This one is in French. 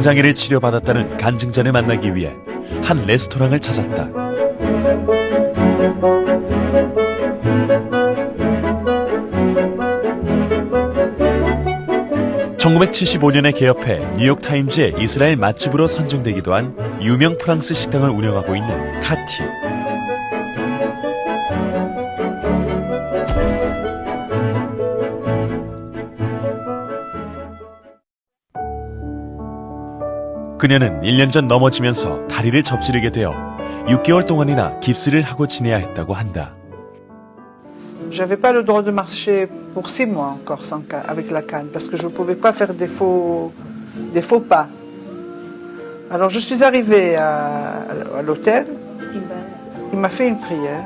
장애를 치료받았다는 간증자를 만나기 위해 한 레스토랑을 찾았다. (1975년에) 개업해 뉴욕타임즈의 이스라엘 맛집으로 선정되기도 한 유명 프랑스 식당을 운영하고 있는 카티 그녀는 1년 전 넘어지면서 다리를 접지르게 되어 6개월 동안이나 깁스를 하고 지내야 했다고 한다. J'avais pas le droit de marcher pour six mois encore sans ca- avec la canne parce que je ne pouvais pas faire des faux, des faux pas. Alors je suis arrivée à, à l'hôtel, il m'a fait une prière